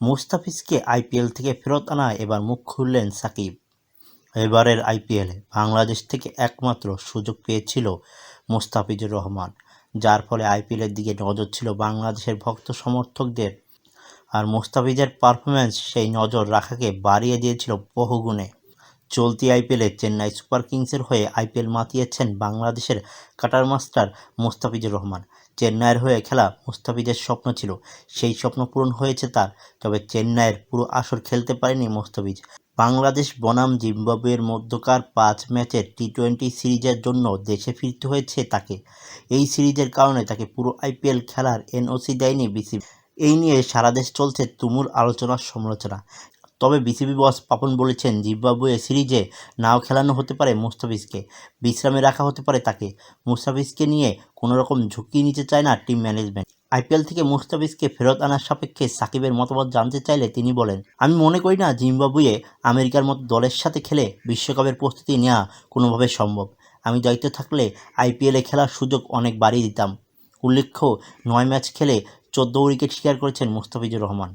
মুস্তাফিজকে IPL থেকে ফেরত আনা এবার মুখ খুললেন সাকিব। এবারের আইপিএলে বাংলাদেশ থেকে একমাত্র সুযোগ পেয়েছিল মুস্তাফিজুর রহমান, যার ফলে আইপিএলের দিকে নজর ছিল বাংলাদেশের ভক্ত সমর্থকদের। আর মুস্তাফিজের পারফরম্যান্স সেই নজর রাখাকে বাড়িয়ে দিয়েছিল বহুগুণে চলতি আইপিএলে চেন্নাই সুপার কিংসের হয়ে আইপিএল মাতিয়েছেন বাংলাদেশের কাটার মাস্টার মুস্তাফিজুর রহমান। চেন্নাইয়ের হয়ে খেলা মুস্তাফিজের স্বপ্ন ছিল, সেই স্বপ্ন পূরণ হয়েছে তার, তবে চেন্নাইয়ের পুরো আসর খেলতে পারেনি মুস্তাফিজ। বাংলাদেশ, বনাম, জিম্বাবুয়ের মধ্যকার পাঁচ ম্যাচের টি টোয়েন্টি সিরিজের জন্য দেশে ফিরতে হয়েছে তাকে। এই সিরিজের কারণে তাকে পুরো আইপিএল খেলার এনওসি দেয়নি বিসিবি। এই নিয়ে সারা দেশ চলছে তুমুল আলোচনা সমালোচনা তবে বিসিবি বস পাপন বলেছেন, জিম্বাবুয়ে সিরিজে নাও খেলানো হতে পারে মুস্তাফিজকে, বিশ্রামে রাখা হতে পারে তাকে। মুস্তাফিজকে নিয়ে কোনো রকম ঝুঁকি নিতে চায় না টিম ম্যানেজমেন্ট। আইপিএল থেকে মুস্তাফিজকে ফেরত আনার সাপেক্ষে সাকিবের মতামত জানতে চাইলে তিনি বলেন, আমি মনে করি না জিম্বাবুয়ে আমেরিকার মতো দলের সাথে খেলে বিশ্বকাপের প্রস্তুতি নেওয়া কোনোভাবে সম্ভব। আমি দায়িত্ব থাকলে আইপিএলে খেলার সুযোগ অনেক বাড়িয়ে দিতাম। উল্লেখ্য, নয় ম্যাচ খেলে চোদ্দ উইকেট শিকার করেছেন মুস্তাফিজুর রহমান।